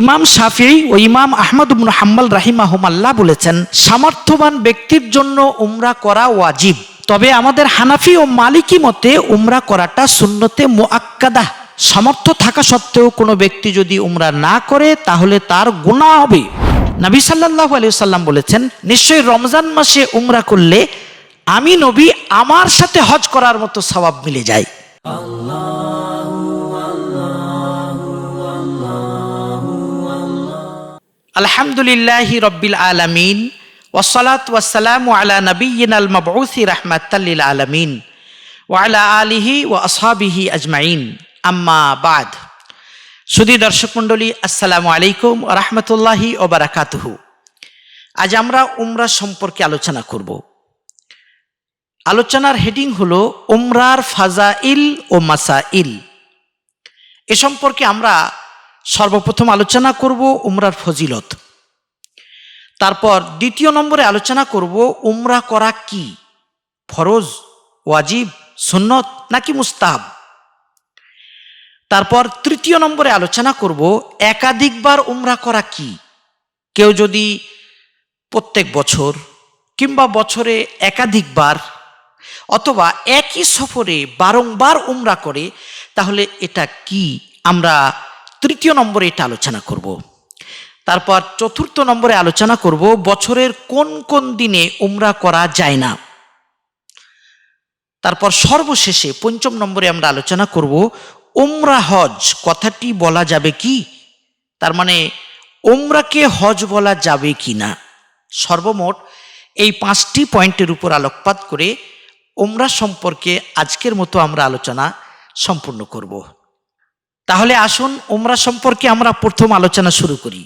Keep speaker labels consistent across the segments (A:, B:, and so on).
A: ইমাম শাফি ও ইমাম আহমদ ইবনে হাম্বল রাহিমাহুমাল্লাহ বলেছেন, সামর্থ্যবান ব্যক্তির জন্য উমরা করা ওয়াজিব। তবে আমাদের হানাফি ও মালিকি মতে উমরা করাটা সুন্নতে মুআক্কাদা। সামর্থ্য থাকা সত্ত্বেও কোনো ব্যক্তি যদি উমরা না করে, তাহলে তার গুনাহ হবে। নবী সাল্লাল্লাহু আলাইহি সাল্লাম বলেছেন, নিশ্চয়ই রমজান মাসে উমরা করলে আমি নবী আমার সাথে হজ করার মতো সওয়াব মিলে যায়। আলহামদুলিল্লাহ রব্বিল আলামিন ওয়াসালাত ওয়াসালাম আলা নবীন আল মবউসি রহমাতাল্লিল আলামিন ওয়ালা আলিহি ও আসহাবিহি আজমাইন। আম্মা বাদ। সুদী দর্শক মণ্ডলী, আসসালামু আলাইকুম রহমতুল্লাহি ও বারাকাতুহু। আজ আমরা উমরা সম্পর্কে আলোচনা করব। আলোচনার হেডিং হলো উমরার ফাজাইল ও মাসাইল। এ সম্পর্কে আমরা সর্বপ্রথম আলোচনা করব উমরার ফজিলত। তারপর দ্বিতীয় নম্বরে আলোচনা করব উমরা করা কি? ফরজ, ওয়াজিব, সুন্নত নাকি মুস্তাহাব? তারপর তৃতীয় নম্বরে আলোচনা করব একাধিকবার উমরা করা কি? কেউ যদি প্রত্যেক বছর কিংবা বছরে একাধিকবার অথবা একই সফরে বারংবার উমরা করে, তাহলে এটা কি? আমরা তৃতীয় নম্বরে এটা আলোচনা করব। তারপর চতুর্থ নম্বরে আলোচনা করব, বছরের কোন কোন দিনে উমরা করা যায় না। তারপর সর্বশেষে পঞ্চম নম্বরে আমরা আলোচনা করব, উমরা হজ, কথাটি বলা যাবে কি? তার মানে উমরাকে হজ বলা যাবে কি না সর্বমোট এই পাঁচটি পয়েন্টের উপর আলোকপাত করে উমরা সম্পর্কে আজকের মতো আমরা আলোচনা সম্পূর্ণ করব। তাহলে আসুন উমরা সম্পর্কে আমরা প্রথম আলোচনা শুরু করি।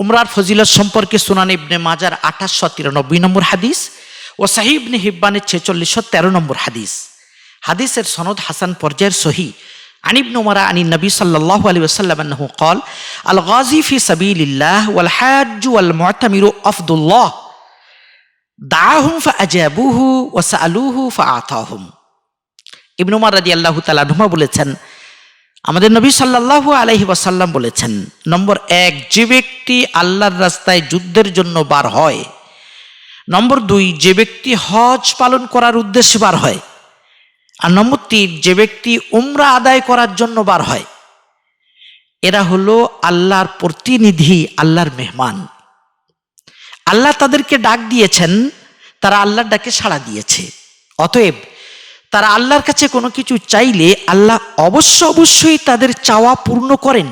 A: উমরার ফজিলত সম্পর্কে সুনান ইবনে মাজার আঠাশশো তিরানব্বই নম্বর হাদিস ও সাহিবনে হিব্বানের ছেচল্লিশশো তেরো নম্বর হাদিস। হাদিসের সনদ হাসান পর্যায়ের সহি। আনিব নোমারা আনি নবী সাল্লাহ আলী ওসাল্লামান্নহ কল আল গাজি ফি সাবিল্লাহ ওয়াল হাজু আল মহতামির আফদুল্লাহ। দাহুম ফা আজাবুহু ওয়াসা আলুহু ফা আতাহুম ইবনুমার রাজি আল্লাহ তালা বলেছেন আমাদের নবী সাল্লাল্লাহু আলাইহি ওয়াসাল্লাম বলেছেন, নম্বর এক, যে ব্যক্তি আল্লাহর রাস্তায় যুদ্ধের জন্য বার হয়। নম্বর দুই, যে ব্যক্তি হজ পালন করার উদ্দেশ্যে বার হয়। আর নম্বর তিন, যে ব্যক্তি উমরা আদায় করার জন্য বার হয়। এরা হলো আল্লাহর প্রতিনিধি, আল্লাহর মেহমান। আল্লাহ তাদেরকে ডাক দিয়েছেন, তারা আল্লাহর ডাকে সাড়া দিয়েছে। অতএব তারা আল্লাহর কাছে কোনো কিছু চাইলে আল্লাহ অবশ্য অবশ্যই তাদের চাওয়া পূর্ণ করেন।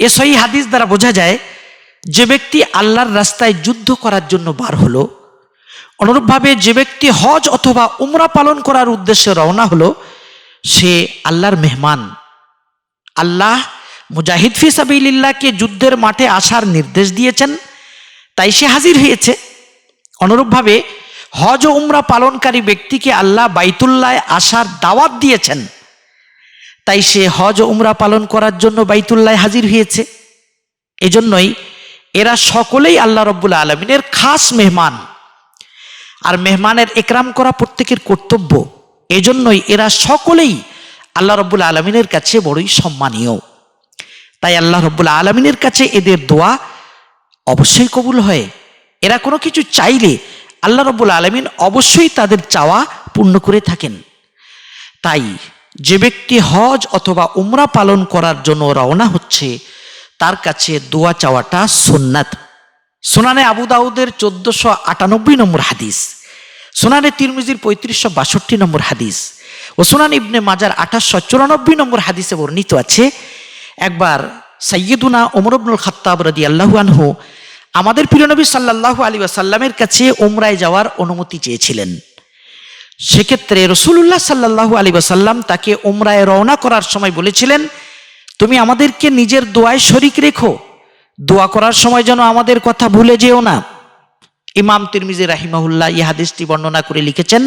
A: এ সহি হাদিস দ্বারা বোঝা যায়, যে ব্যক্তি আল্লাহর রাস্তায় যুদ্ধ করার জন্য বার হলো, অনুরূপভাবে যে ব্যক্তি হজ অথবা উমরা পালন করার উদ্দেশ্যে রওনা হলো, সে আল্লাহর মেহমান। আল্লাহ মুজাহিদ ফি সাবিল্লাহকে যুদ্ধের মাঠে আসার নির্দেশ দিয়েছেন, তাই সে হাজির হয়েছে। অনুরূপভাবে হজ উমরা পালনকারী ব্যক্তিকে আল্লাহ বাইতুল্লায় আসার দাওয়াত দিয়েছেন। তাই সে হজ উমরা পালন করার জন্য বাইতুল্লায় হাজির হয়েছে। এজন্যই এরা সকলেই আল্লাহ রব্বুল আলমিনের খাস মেহমান। আর মেহমানের একরাম করা প্রত্যেকের কর্তব্য। এজন্যই এরা সকলেই আল্লাহ রব্বুল আলমিনের কাছে বড়ই সম্মানীয়। তাই আল্লাহ রব্বুল আলমিনের কাছে এদের দোয়া অবশ্যই কবুল হয়। এরা কোনো কিছু চাইলে আল্লাহ রব্বুল আলমিন অবশ্যই তাদের চাওয়া পূর্ণ করে থাকেন। তাই যে ব্যক্তি হজ অথবা উমরা পালন করার জন্য রওনা হচ্ছে, তার কাছে দোয়া চাওয়াটা সুন্নাত। সোনানে আবু দাউদের চোদ্দশো আটানব্বই নম্বর হাদিস, সোনানে তিরমিজির পঁয়ত্রিশশো বাষট্টি নম্বর হাদিস ও সোনান ইবনে মাজার আঠাশশো চুরানব্বই নম্বর হাদিসে বর্ণিত আছে, একবার সৈয়দুনা ওমরবনুল খাত্তাব রদি আল্লাহু আনহু আমাদের প্রিয়নবী সাল্লাল্লাহু আলী আসাল্লামের কাছে উমরায় যাওয়ার অনুমতি চেয়েছিলেন। সেক্ষেত্রে রসুল্লাহ সাল্লাল্লাহু আলী আসাল্লাম তাকে উমরায় রওনা করার সময় বলেছিলেন, তুমি আমাদেরকে নিজের দোয়ায় শরিক রেখো। দোয়া করার সময় যেন আমাদের কথা ভুলে যেও না। ইমাম তিরমিজি রাহিমাহুল্লাহ এই হাদিসটি বর্ণনা করে লিখেছেন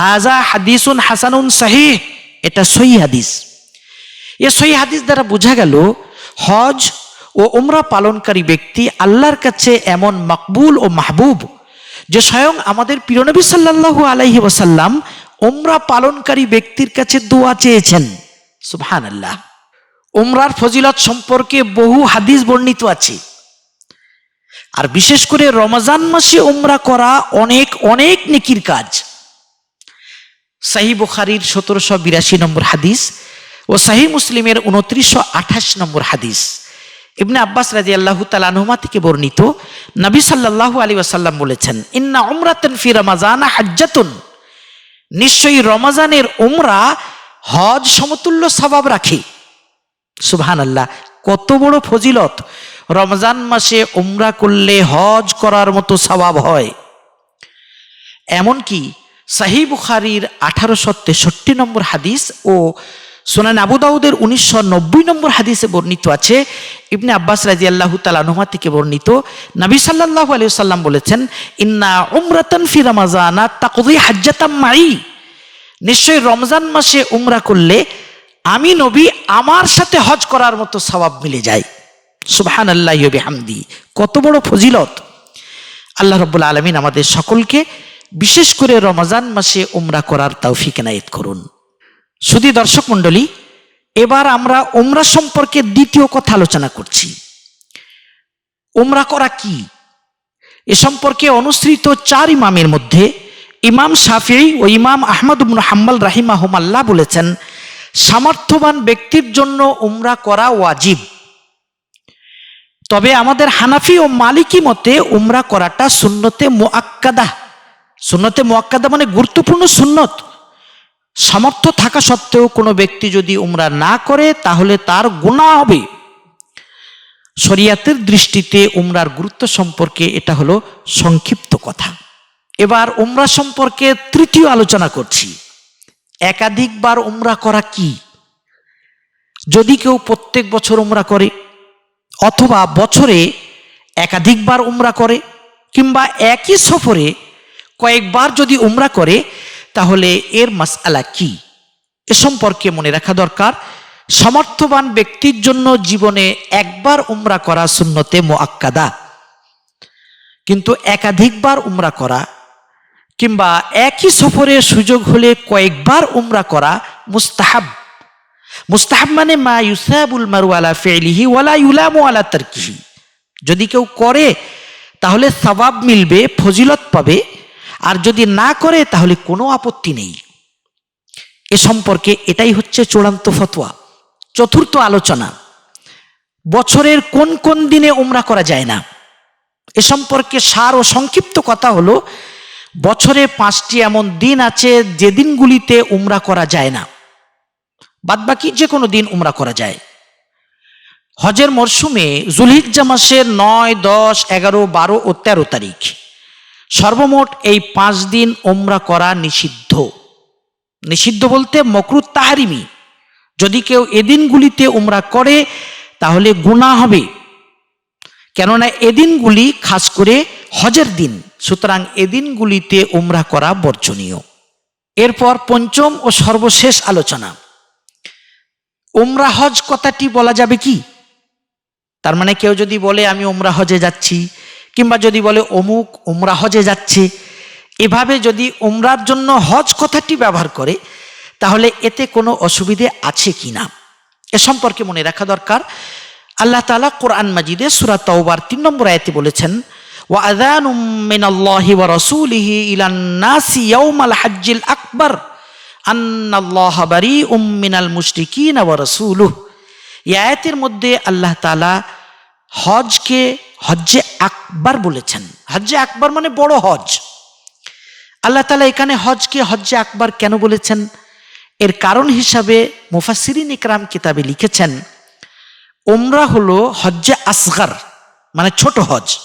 A: হাজা হাদিসুন হাসানুন সাহিহ। এটা সহি হাদিস। এ সহি হাদিস দ্বারা বোঝা গেল, হজ ও উমরা পালনকারী ব্যক্তি আল্লাহর কাছে এমন মকবুল ও মাহবুব যে স্বয়ং আমাদের প্রিয়নবী সাল্লাল্লাহু আলাইহি ওয়াসাল্লাম উমরা পালনকারী ব্যক্তির কাছে দোয়া চেয়েছেন। সুবহান আল্লাহ উমরার ফজিলত সম্পর্কে বহু হাদিস বর্ণিত আছে। আর বিশেষ করে রমজান মাসে উমরা করা অনেক অনেক নেকির কাজ। সাহি বুখারির সতেরোশো বিরাশি নম্বর হাদিস ও সাহি মুসলিমের উনত্রিশশো আঠাশ নম্বর হাদিস। ইবনে আব্বাস রাজি আল্লাহ তালানুমা থেকে বর্ণিত নবী সাল্লাহ আলী ওয়াসাল্লাম বলেছেন, ইন্না উমরাতন ফি রমাজান হাজ্জাতুন। নিশ্চয়ই রমাজানের উমরা হজ সমতুল্য স্বভাব রাখে। সুবহান আল্লাহ কত বড় ফজিলত। রমজান মাসে উমরা করলে হজ করার মতো স্বভাব হয়। এমনকি সাহি বুখারির আঠারোশো তেষট্টি নম্বর হাদিস ও সোনান আবু দাউদের উনিশশো নব্বই নম্বর হাদিসে বর্ণিত আছে, ইবনে আব্বাস রাজি আল্লাহ তালানুমা থেকে বর্ণিত। নবী সাল্লাহ আলী সাল্লাম বলেছেন, ইন্না উমরাতন ফি রমাজানা মাই। নিশ্চয়ই রমজান মাসে উমরা করলে আমি নবী আমার সাথে হজ করার মতো স্বভাব মিলে যায়। সুবহান আল্লাহ হামদি কত বড় ফজিলত। আল্লাহ রব্বুল আলমিন আমাদের সকলকে বিশেষ করে রমজান মাসে উমরা করার তৌফিক এনায়েত করুন। শুধু দর্শক মণ্ডলী, এবার আমরা উমরা সম্পর্কে দ্বিতীয় কথা আলোচনা করছি। উমরা করা কি? এ সম্পর্কে অনুসৃত চার ইমামের মধ্যে ইমাম শাফি ও ইমাম আহমদ উবন হাম্বাল রাহিমাহুমাল্লাহ বলেছেন, সামর্থ্যবান ব্যক্তির জন্য উমরা করা ওয়াজিব। তবে আমাদের হানাফি ও মালিকি মতে উমরা করাটা সুন্নতে মোয়াক্কাদা সুন্নতে মোয়াক্কাদা মানে গুরুত্বপূর্ণ সুন্নত। সামর্থ্য থাকা সত্ত্বেও কোনো ব্যক্তি যদি উমরা না করে, তাহলে তার গুণা হবে। শরিয়াতের দৃষ্টিতে উমরার গুরুত্ব সম্পর্কে এটা হলো সংক্ষিপ্ত কথা। এবার উমরা সম্পর্কে তৃতীয় আলোচনা করছি। একাধিকবার উমরা করা কি? যদি কেউ প্রত্যেক বছর উমরা করে, অথবা বছরে একাধিকবার উমরা করে, কিংবা একই সফরে কয়েকবার যদি উমরা করে তাহলে এর মাসআলা কি? এ সম্পর্কে মনে রাখা দরকার, সমর্থবান ব্যক্তির জন্য জীবনে একবার উমরা করা শূন্যতে মোয়াক্কাদা কিন্তু একাধিকবার উমরা করা কিংবা একই সফরে সুযোগ হলে কয়েকবার উমরা করা মুস্তাহাব। মুস্তাহাব মানে মা ইউসাবুল মারুয়ালা ফেলিহি ওয়ালা ইউলামু আলা তারকিহি। যদি কেউ করে, তাহলে সবাব মিলবে, ফজিলত পাবে যদি না করে, তাহলে কোনো আপত্তি নেই। এ সম্পর্কে এটাই হচ্ছে চূড়ান্ত ফতোয়া। চতুর্থ আলোচনা, বছরের কোন কোন দিনে উমরা করা যায় না? এ সম্পর্কে সার ও সংক্ষিপ্ত কথা হলো, বছরে পাঁচটি এমন দিন আছে যে দিনগুলিতে উমরা করা যায় না। বাদবাকি যে কোনো দিন উমরা করা যায়। হজের মরশুমে জুলহিজ্জা মাসের নয়, দশ, এগারো, বারো ও তেরো তারিখ। সর্বমোট এই পাঁচ দিন ওমরা করা নিষিদ্ধ। নিষিদ্ধ বলতে মকরু তাহারিমি। যদি কেউ এদিনগুলিতে উমরা করে, তাহলে গুণা হবে। কেননা এদিনগুলি খাস করে হজের দিন, সুতরাং এদিনগুলিতে উমরা করা বর্জনীয়। এরপর পঞ্চম ও সর্বশেষ আলোচনা। উমরা হজ কথাটি বলা যাবে কি? তার মানে কেউ যদি বলে, আমি উমরা হজে যাচ্ছি। কিংবা যদি বলে, অমুক উমরা হজে যাচ্ছে। এভাবে যদি উমরার জন্য হজ কথাটি ব্যবহার করে, তাহলে এতে কোনো অসুবিধে আছে কি না? এ সম্পর্কে মনে রাখা দরকার। আল্লাহ তালা কোরআন মাজিদে সুরাত তিন নম্বর আয়তে বলেছেন ওয়াদান ইলান হাজ্জিল মধ্যে আল্লাহ তালা হজকে হজ্জে আকবার বলেছেন। হজ্জে আকবার মানে বড় হজ। আল্লাহ তালা এখানে হজকে হজ্জে আকবার কেন বলেছেন? এর কারণ হিসাবে মুফাসিরিন ইকরাম কিতাবে লিখেছেন ওমরা হলো হজ্জে আসগার মানে ছোট হজ।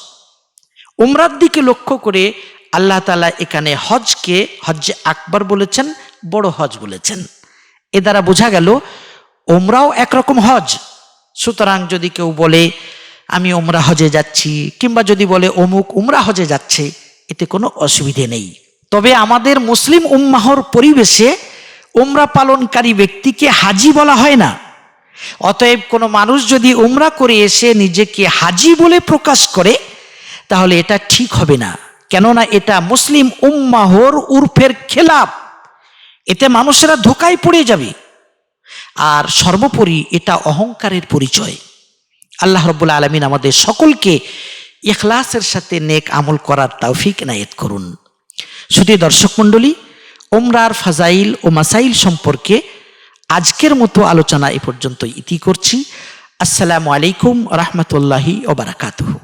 A: উমরার দিকে লক্ষ্য করে আল্লাহ তালা এখানে হজকে হজ্জে আকবর বলেছেন, বড় হজ বলেছেন। এ দ্বারা বোঝা গেল ওমরাও একরকম হজ। সুতরাং যদি কেউ বলে আমি ওমরা হজে যাচ্ছি, কিংবা যদি বলে অমুক উমরা হজে যাচ্ছে, এতে কোনো অসুবিধে নেই। তবে আমাদের মুসলিম উম্মাহর পরিবেশে উমরা পালনকারী ব্যক্তিকে হাজি বলা হয় না। অতএব কোনো মানুষ যদি উমরা করে এসে নিজেকে হাজি বলে প্রকাশ করে, তাহলে এটা ঠিক হবে না। কেননা এটা মুসলিম উম্মাহর উর্ফের খেলাপ। এতে মানুষেরা ধোকায় পড়ে যাবে। আর সর্বোপরি এটা অহংকারের পরিচয়। আল্লাহ রব্বুল আলমিন আমাদের সকলকে ইখলাসের সাথে নেক আমল করার তৌফিক নায়েত করুন। শুধু দর্শক মণ্ডলী ওমরার ফাজাইল ও মাসাইল সম্পর্কে আজকের মতো আলোচনা এ পর্যন্ত ইতি করছি। আসসালামু আলাইকুম রহমতুল্লাহি ওবরাকাতুহু